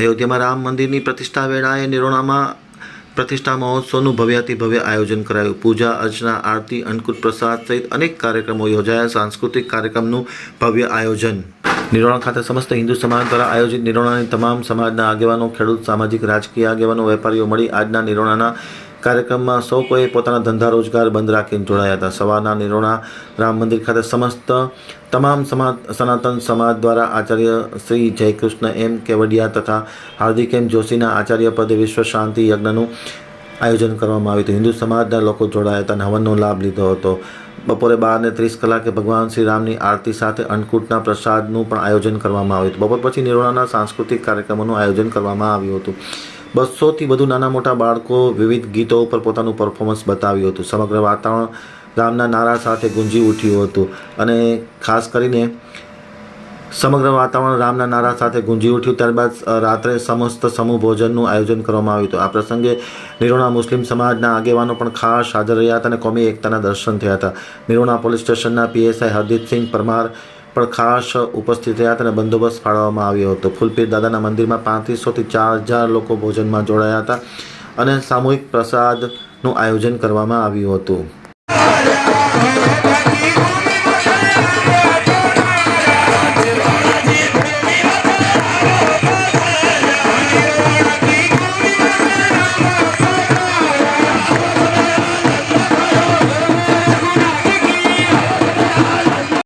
અયોધ્યામાં રામ મંદિરની પ્રતિષ્ઠા વેળાએ નિરોણામાં પ્રતિષ્ઠા મહોત્સવનું ભવ્યાતિ ભવ્ય આયોજન કરાયું. પૂજા, અર્ચના, આરતી, અન્નકૂટ પ્રસાદ સહિત અનેક કાર્યક્રમો યોજાયા. સાંસ્કૃતિક કાર્યક્રમનું ભવ્ય આયોજન. નિરોણા ખાતે સમસ્ત હિન્દુ સમાજ દ્વારા આયોજિત નિરોણાની તમામ સમાજના આગેવાનો, ખેડૂત, સામાજિક, રાજકીય આગેવાનો, વેપારીઓ મળી આજના નિરોણાના કાર્યક્રમમાં સૌ કોઈ પોતાના ધંધા રોજગાર બંધ રાખીને જોડાયા હતા. સવારના નિરોણા રામ મંદિર ખાતે સમસ્ત તમામ સમાજ, સનાતન સમાજ દ્વારા આચાર્ય શ્રી જયકૃષ્ણ એમ કેવડિયા તથા હાર્દિક એમ જોશીના આચાર્ય પદે વિશ્વ શાંતિ યજ્ઞનું આયોજન કરવામાં આવ્યું હતું. હિન્દુ સમાજના લોકો જોડાયા હતા અને હવનનો લાભ લીધો હતો. બપોરે બાર ને ત્રીસ કલાકે ભગવાન શ્રી રામની આરતી સાથે અન્નકૂટના પ્રસાદનું પણ આયોજન કરવામાં આવ્યું હતું. બપોર પછી નિરોણાના સાંસ્કૃતિક કાર્યક્રમોનું આયોજન કરવામાં આવ્યું હતું. બસોથી વધુ નાના મોટા બાળકો વિવિધ ગીતો ઉપર પોતાનું પરફોર્મન્સ બતાવ્યું હતું. સમગ્ર વાતાવરણ રામના નારા સાથે ગુંજી ઉઠ્યું હતું અને ખાસ કરીને સમગ્ર વાતાવરણ રામના નારા સાથે ગુંજી ઉઠ્યું. ત્યારબાદ રાત્રે સમસ્ત સમૂહ ભોજનનું આયોજન કરવામાં આવ્યું હતું. આ પ્રસંગે નિરોણા મુસ્લિમ સમાજના આગેવાનો પણ ખાસ હાજર રહ્યા હતા અને કોમી એકતાના દર્શન થયા હતા. નિરોણા પોલીસ સ્ટેશનના પીએસઆઈ હરદીપસિંહ પરમાર પણ ખાસ ઉપસ્થિત રહ્યા હતા અને બંદોબસ્ત ફાળવવામાં આવ્યો હતો. ફૂલપીર દાદાના મંદિરમાં પાંત્રીસોથી ચાર હજાર લોકો ભોજનમાં જોડાયા હતા અને સામૂહિક પ્રસાદનું આયોજન કરવામાં આવ્યું હતું.